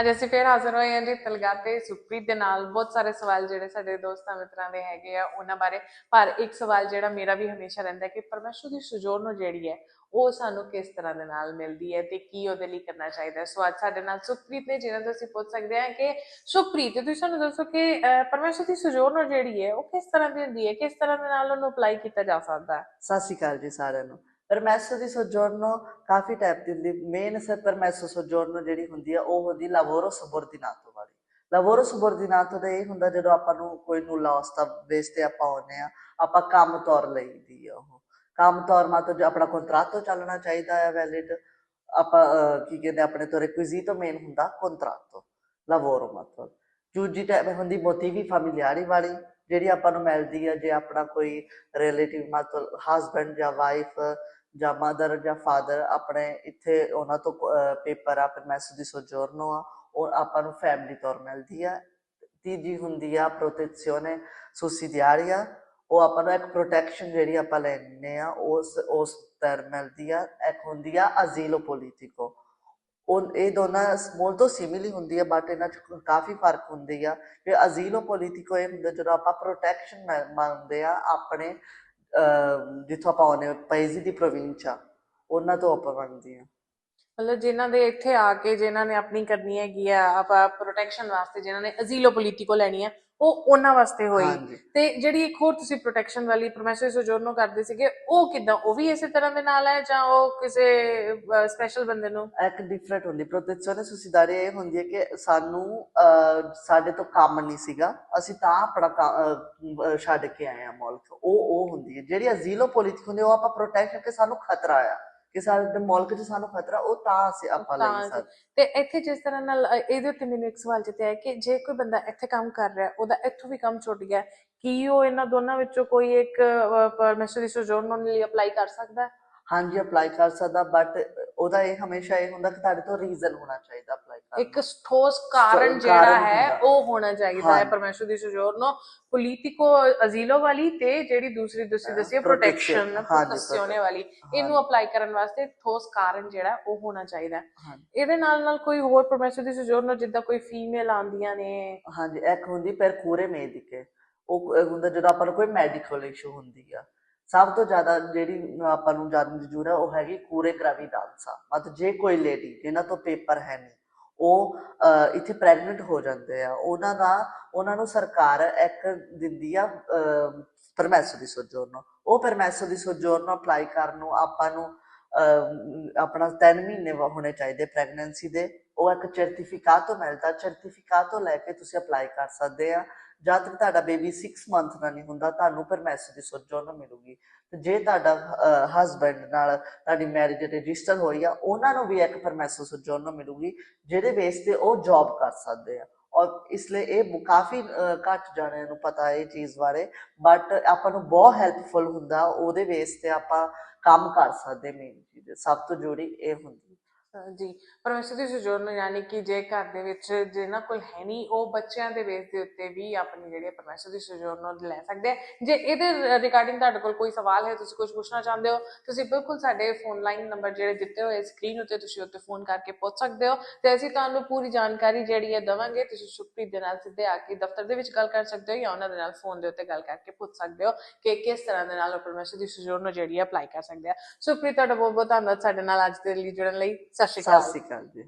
ਅੱਜ ਅਸੀਂ ਫੇਰ ਹਾਜ਼ਰ ਹੋਏ ਹਾਂ ਜੀ ਤਲਗਾਤੇ ਸੁਖਪ੍ਰੀਤ ਦੇ ਨਾਲ। ਬਹੁਤ ਸਾਰੇ ਸਵਾਲ ਜਿਹੜੇ ਸਾਡੇ ਦੋਸਤਾਂ ਮਿੱਤਰਾਂ ਦੇ ਹੈਗੇ ਆ ਉਹਨਾਂ ਬਾਰੇ। ਪਰ ਇੱਕ ਸਵਾਲ ਜਿਹੜਾ ਮੇਰਾ ਵੀ ਹਮੇਸ਼ਾ ਰਹਿੰਦਾ ਕਿ ਪਰਮੇਸ਼ਰ ਦੀ ਸੁਜੋਨ ਜਿਹੜੀ ਹੈ ਉਹ ਸਾਨੂੰ ਕਿਸ ਤਰ੍ਹਾਂ ਦੇ ਨਾਲ ਮਿਲਦੀ ਹੈ ਤੇ ਕੀ ਉਹਦੇ ਲਈ ਕਰਨਾ ਚਾਹੀਦਾ ਹੈ? ਸੋ ਅੱਜ ਸਾਡੇ ਨਾਲ ਸੁਖਪ੍ਰੀਤ ਨੇ ਜਿਹਨਾਂ ਤੋਂ ਅਸੀਂ ਪੁੱਛ ਸਕਦੇ ਹਾਂ ਕਿ ਸੁਖਪ੍ਰੀਤ ਤੁਸੀਂ ਸਾਨੂੰ ਦੱਸੋ ਕਿ ਅਹ, ਪਰਮੇਸ਼ਰ ਦੀ ਸੁਜੋਨ ਜਿਹੜੀ ਹੈ ਉਹ ਕਿਸ ਤਰ੍ਹਾਂ ਦੀ ਹੁੰਦੀ ਹੈ? ਕਿਸ ਤਰ੍ਹਾਂ ਦੇ ਨਾਲ ਉਹਨੂੰ ਅਪਲਾਈ ਕੀਤਾ ਜਾ ਸਕਦਾ ਹੈ? ਸਤਿ ਸ਼੍ਰੀ ਅਕਾਲ ਜੀ ਸਾਰਿਆਂ ਨੂੰ। ਪਰਮੈਸੋ ਦੀ ਸੋਜੋਰਨੋ ਕਾਫੀ ਟਾਈਪ ਦੀ ਹੁੰਦੀ ਮੇਨ ਸਰ ਪਰਮੈਸੋ ਸੋਜੋਰਨੋ ਜਿਹੜੀ ਹੁੰਦੀ ਆ, ਉਹ ਹੁੰਦੀ ਲਾਵੋਰੋ ਸਬੋਰਡੀਨਾਤੋ ਵਾਲੀ। ਲਾਵੋਰੋ ਸਬੋਰਡੀਨਾਤੋ ਦਾ ਇਹ ਹੁੰਦਾ ਜਦੋਂ ਆਪਾਂ ਨੂੰ ਕੋਈ ਨੂੰ ਲਾਸ ਦਾ ਬੇਸ ਤੇ ਆਪਾਂ ਆਉਂਦੇ ਆ, ਆਪਾਂ ਕੰਮ ਤੌਰ ਲਈ ਆ ਉਹ। ਕੰਮ ਤੌਰ ਮਾ ਜੋ ਆਪਣਾ ਕੰਟਰਾਟੋ ਚੱਲਣਾ ਚਾਹੀਦਾ ਹੈ ਵੈਲਿਡ ਆਪਾਂ ਕੀ ਕਹਿੰਦੇ ਆਪਣੇ ਤੋਂ ਰਿਕੁਇਜ਼ੀਟੋ ਮੇਨ ਹੁੰਦਾ ਕੰਟਰਾਟੋ ਲਾਵੋਰੋ ਮਤਲਬ। ਦੂਜੀ ਟਾਈਪ ਹੁੰਦੀ ਮੋਤੀਵੀ ਫੈਮਿਲਿਆਰੀ ਵਾਲੀ, ਜਿਹੜੀ ਆਪਾਂ ਨੂੰ ਮਿਲਦੀ ਹੈ ਜੇ ਆਪਣਾ ਕੋਈ ਰਿਲੇਟਿਵ ਮਤਲਬ ਹਸਬੰਡ ਜਾਂ ਵਾਈਫ ਜਾਂ ਮਦਰ ਜਾਂ ਫਾਦਰ ਆਪਣੇ ਇੱਥੇ ਉਹਨਾਂ ਤੋਂ ਪੇਪਰ ਆ ਪਰਮੈਸੋ ਦੀ ਸੋਜੋਰਨੋ ਆ, ਉਹ ਆਪਾਂ ਨੂੰ ਫੈਮਿਲੀ ਤੌਰ ਮਿਲਦੀ ਆ। ਤੀਜੀ ਹੁੰਦੀ ਆ ਪ੍ਰੋਟੈਕਸੀਓਨੇ ਸੁਸੀਡੀਆਰੀਆ ਉਹ ਆਪਾਂ ਨੂੰ ਇੱਕ ਪ੍ਰੋਟੈਕਸ਼ਨ ਜਿਹੜੀ ਆਪਾਂ ਲੈਣੇ ਆ, ਉਸ ਉਸ ਤਰ ਮਿਲਦੀ ਆ। ਇੱਕ ਹੁੰਦੀ ਆ ਅਜ਼ੀਲੋ ਪੋਲੀਟਿਕੋ ਉਹ, ਇਹ ਦੋਨਾਂ ਮੋਲਟੋ ਸਿਮਿਲੀ ਹੁੰਦੀ ਆ ਬਟ ਇਹਨਾਂ ਚ ਕਾਫੀ ਫ਼ਰਕ ਹੁੰਦੀ ਆ। ਕਿ ਅਜ਼ੀਲੋ ਪੋਲੀਟਿਕੋ ਇਹ ਹੁੰਦਾ ਜਦੋਂ ਆਪਾਂ ਪ੍ਰੋਟੈਕਸ਼ਨ ਮੰਗਦੇ ਆ ਆਪਣੇ ਜਿੱਥੋਂ ਆਪਾਂ ਆਉਨੇ ਪੈਜ਼ੀ ਦੀ ਪ੍ਰੋਵਿੰਸ ਆ ਉਹਨਾਂ ਤੋਂ ਆਪਾਂ ਮੰਗਦੇ ਆ ਮਤਲਬ ਜਿਨ੍ਹਾਂ ਦੇ ਇੱਥੇ ਆ ਕੇ, ਜਿਨ੍ਹਾਂ ਨੇ ਆਪਣੀ ਕਰਨੀ ਹੈਗੀ ਆ, ਆਪਾਂ ਪ੍ਰੋਟੈਕਸ਼ਨ ਵਾਸਤੇ ਜਿਨ੍ਹਾਂ ਨੇ ਅਜ਼ੀਲੋ ਪੋਲੀਟਿਕੋ ਲੈਣੀ ਹੈ ਉਹ ਉਹਨਾਂ ਵਾਸਤੇ ਹੋਈ। ਤੇ ਜਿਹੜੀ ਇੱਕ ਹੋਰ ਤੁਸੀਂ ਪ੍ਰੋਟੈਕਸ਼ਨ ਵਾਲੀ ਪਰਮੇਸ਼ਰ ਸੋਜੋਰਨੋ ਕਰਦੇ ਸੀਗੇ ਉਹ ਕਿਦਾਂ? ਉਹ ਵੀ ਇਸੇ ਤਰ੍ਹਾਂ ਦੇ ਨਾਲ ਹੈ ਜਾਂ ਉਹ ਕਿਸੇ ਸਪੈਸ਼ਲ ਬੰਦੇ ਨੂੰ? ਇੱਕ ਡਿਫਰੈਂਟ ਹੁੰਦੀ। ਪ੍ਰੋਟੈਕਸ਼ਨ ਸੁਸੀਦਾਰੀ ਇਹ ਹੁੰਦੀ ਹੈ ਕਿ ਸਾਨੂੰ ਸਾਡੇ ਤੋਂ ਕੰਮ ਨਹੀਂ ਸੀਗਾ। ਅਸੀਂ ਤਾਂ ਆਪਣਾ ਛੱਡ ਕੇ ਆਏ ਆ ਮੁਲਕ ਉਹ ਉਹ ਹੁੰਦੀ ਹੈ। ਜਿਹੜੀ ਅਜ਼ੀਲੋ ਪੋਲੀਟਿਕ ਹੁੰਦੀ ਉਹ ਆਪਾਂ ਪ੍ਰੋਟੈਕਸ਼ਨ ਕਿ ਸਾਨੂੰ ਖਤਰਾ ਆ। ਕਿ ਸਾਡੇ ਮੁਲਕ 'ਚ ਸਾਨੂੰ ਖਤਰਾ ਉਹ ਤਾਂ ਅਸੀਂ ਆਪਾਂ ਲਈ ਸਕਦੇ ਤੇ ਇੱਥੇ ਜਿਸ ਤਰ੍ਹਾਂ ਨਾਲ ਇਹਦੇ ਉੱਤੇ ਮੈਨੂੰ ਇੱਕ ਸਵਾਲ ਜਿੱਤੇ ਹੈ ਕਿ ਜੇ ਕੋਈ ਬੰਦਾ ਇੱਥੇ ਕੰਮ ਕਰ ਰਿਹਾ ਉਹਦਾ ਇੱਥੋਂ ਵੀ ਕੰਮ ਛੁੱਟ ਗਿਆ ਕੀ ਉਹ ਇਹਨਾਂ ਦੋਨਾਂ ਵਿੱਚੋਂ ਕੋਈ ਇੱਕ ਪਰਮੇਸ਼ਰ ਦੀ ਸੋਜੋਰਨੋ ਲਈ ਅਪਲਾਈ ਕਰ ਸਕਦਾ? ਹੈ ਹਾਂਜੀ ਅਪਲਾਈ ਕਰ ਸਕਦਾ ਬਟ ਉਹਦਾ ਇਹ ਹਮੇਸ਼ਾ ਇਹ ਹੁੰਦਾ ਕਿ ਤੁਹਾਡੇ ਤੋਂ ਰੀਜ਼ਨ ਹੋਣਾ ਚਾਹੀਦਾ ਅਪਲਾਈ ਕਰਨ ਇੱਕ ਠੋਸ ਕਾਰਨ ਜਿਹੜਾ ਹੈ। ਉਹ ਹੋਣਾ ਚਾਹੀਦਾ ਹੈ। ਪਰਮੇਸ਼ਰ ਦੀ ਸੋਜੋਰਨੋ ਪੋਲੀਟਿਕੋ ਅਜ਼ੀਲੋ ਵਾਲੀ ਤੇ ਜਿਹੜੀ ਦੂਸਰੀ ਤੁਸੀਂ ਦੱਸੀ ਪ੍ਰੋਟੈਕਸ਼ਨ ਪ੍ਰੋਟੈਕਸ਼ਨੇ। ਵਾਲੀ। ਇਹਨੂੰ ਅਪਲਾਈ ਕਰਨ ਵਾਸਤੇ ਠੋਸ ਕਾਰਨ ਜਿਹੜਾ ਉਹ ਹੋਣਾ ਚਾਹੀਦਾ ਇਹਦੇ ਨਾਲ ਨਾਲ ਕੋਈ ਹੋਰ ਪਰਮੇਸ਼ਰ ਦੀ ਸੋਜੋਰਨੋ ਜਿੱਦਾਂ ਕੋਈ ਫੀਮੇਲ ਆਉਂਦੀਆਂ ਨੇ। ਹਾਂਜੀ ਇੱਕ ਹੁੰਦੀ ਪਰ ਕੂਰੇ ਮੇਦਿਕੇ ਉਹ ਹੁੰਦਾ ਜਦੋਂ ਆਪਾਂ ਨੂੰ ਕੋਈ ਮੈਡੀਕਲ ਇਸ਼ੂ ਹੁੰਦੀ ਆ ਸਭ ਤੋਂ ਜ਼ਿਆਦਾ ਜਿਹੜੀ ਆਪਾਂ ਨੂੰ ਜਾਣਨ ਦੀ ਜ਼ਰੂਰਤ ਹੈ ਉਹ ਹੈਗੀ ਕੂਰੇ ਗ੍ਰੈਵਿਡਾਂਸਾ ਮਤਲਬ ਜੇ ਕੋਈ ਲੇਡੀ ਜਿਨ੍ਹਾਂ ਤੋਂ ਪੇਪਰ ਹੈ ਨਹੀਂ, ਉਹ ਇੱਥੇ ਪ੍ਰੈਗਨੈਂਟ ਹੋ ਜਾਂਦੇ ਆ, ਉਹਨਾਂ ਦਾ, ਉਹਨਾਂ ਨੂੰ ਸਰਕਾਰ ਇੱਕ ਦਿੰਦੀ ਆ ਪਰਮੈਸੋ ਦੀ ਸੋਜੋਰਨੋ ਉਹ ਪਰਮੈਸੋ ਦੀ ਸੋਜੋਰਨੋ ਅਪਲਾਈ ਕਰਨ ਨੂੰ ਆਪਾਂ ਨੂੰ ਆਪਣਾ 3 ਮਹੀਨੇ ਹੋਣੇ ਚਾਹੀਦੇ ਪ੍ਰੈਗਨੈਂਸੀ ਦੇ। ਉਹ ਇੱਕ ਸਰਟੀਫਿਕਾਟੋ ਮਿਲਦਾ ਸਰਟੀਫਿਕਾਟੋ ਲੈ ਕੇ ਤੁਸੀਂ ਅਪਲਾਈ ਕਰ ਸਕਦੇ ਆ। ਜਦ ਤੱਕ ਤੁਹਾਡਾ ਬੇਬੀ 6 ਮੰਥ ਦਾ ਨਹੀਂ ਹੁੰਦਾ, ਤੁਹਾਨੂੰ ਪਰਮੈਸੋ ਦੀ ਸੋਜੋਰਨੋ ਮਿਲੂਗੀ। ਤੇ ਜੇ ਤੁਹਾਡਾ ਹਸਬੰਡ ਨਾਲ ਤੁਹਾਡੀ ਮੈਰਿਜ ਰਜਿਸਟਰ ਹੋਈ ਆ, ਉਹਨਾਂ ਨੂੰ ਵੀ ਇੱਕ ਪਰਮੈਸੋ ਸੋਜੋਰਨੋ ਮਿਲੂਗੀ, ਜਿਹਦੇ ਬੇਸ ਤੇ ਉਹ ਜੌਬ ਕਰ ਸਕਦੇ ਆ। ਔਰ ਇਸ ਲਈ ਇਹ ਕਾਫੀ ਘੱਟ ਜਾਣਿਆਂ ਨੂੰ ਪਤਾ ਇਹ ਚੀਜ਼ ਬਾਰੇ ਬਟ ਆਪਾਂ ਨੂੰ ਬਹੁਤ ਹੈਲਪਫੁਲ ਹੁੰਦਾ, ਉਹਦੇ ਬੇਸ ਤੇ ਆਪਾਂ ਕੰਮ ਕਰ ਸਕਦੇ ਮੇਨ ਚੀਜ਼। ਸਭ ਤੋਂ ਜੁੜੀ ਇਹ ਹੁੰਦੀ। ਜੀ ਪਰਮੇਸ਼ਰ ਦੀ ਸਜੋਰਨ ਯਾਨੀ ਕਿ ਜੇ ਘਰ ਦੇ ਵਿੱਚ ਜਿਹਨਾਂ ਕੋਲ ਹੈ ਨਹੀਂ, ਉਹ ਬੱਚਿਆਂ ਦੇ ਬੇਸ ਦੇ ਉੱਤੇ ਵੀ ਆਪਣੀ ਜਿਹੜੀ ਪਰਮੇਸ਼ਰ ਦੀ ਸਜੋਰਨ ਲੈ ਸਕਦੇ ਆ। ਜੇ ਇਹਦੇ ਰਿਗਾਰਡਿੰਗ ਤੁਹਾਡੇ ਕੋਲ ਕੋਈ ਸਵਾਲ ਹੈ, ਤੁਸੀਂ ਕੁਝ ਪੁੱਛਣਾ ਚਾਹੁੰਦੇ ਹੋ, ਤੁਸੀਂ ਬਿਲਕੁਲ ਸਾਡੇ ਫੋਨ ਲਾਈਨ ਨੰਬਰ ਜਿਹੜੇ ਦਿੱਤੇ ਹੋਏ ਸਕਰੀਨ ਉੱਤੇ, ਤੁਸੀਂ ਉੱਤੇ ਫੋਨ ਕਰਕੇ ਪੁੱਛ ਸਕਦੇ ਹੋ ਤੇ ਅਸੀਂ ਤੁਹਾਨੂੰ ਪੂਰੀ ਜਾਣਕਾਰੀ ਜਿਹੜੀ ਹੈ ਦਵਾਂਗੇ, ਤੁਸੀਂ ਸੁਖਪ੍ਰੀਤ ਦੇ ਨਾਲ ਸਿੱਧੇ ਆ ਕੇ ਦਫ਼ਤਰ ਦੇ ਵਿੱਚ ਗੱਲ ਕਰ ਸਕਦੇ ਹੋ ਜਾਂ ਉਹਨਾਂ ਦੇ ਨਾਲ ਫੋਨ ਦੇ ਉੱਤੇ ਗੱਲ ਕਰਕੇ ਪੁੱਛ ਸਕਦੇ ਹੋ ਕਿ ਕਿਸ ਤਰ੍ਹਾਂ ਦੇ ਨਾਲ ਉਹ ਪਰਮੇਸ਼ਰ ਦੀ ਸਜੋਰਨ ਜਿਹੜੀ ਹੈ ਅਪਲਾਈ ਕਰ ਸਕਦੇ ਆ। ਸੁਖਪ੍ਰੀਤ ਤੁਹਾਡਾ ਬਹੁਤ ਬਹੁਤ ਧੰਨਵਾਦ ਸਾਡੇ ਨਾਲ ਅੱਜ ਦੇ ਲਈ ਜੁੜਨ ਲਈ। ਸਤਿ ਸ਼੍ਰੀ ਸਤਿ ਅਕਾਲ ਸ਼੍ਰੀ ਅਕਾਲ ਜੀ।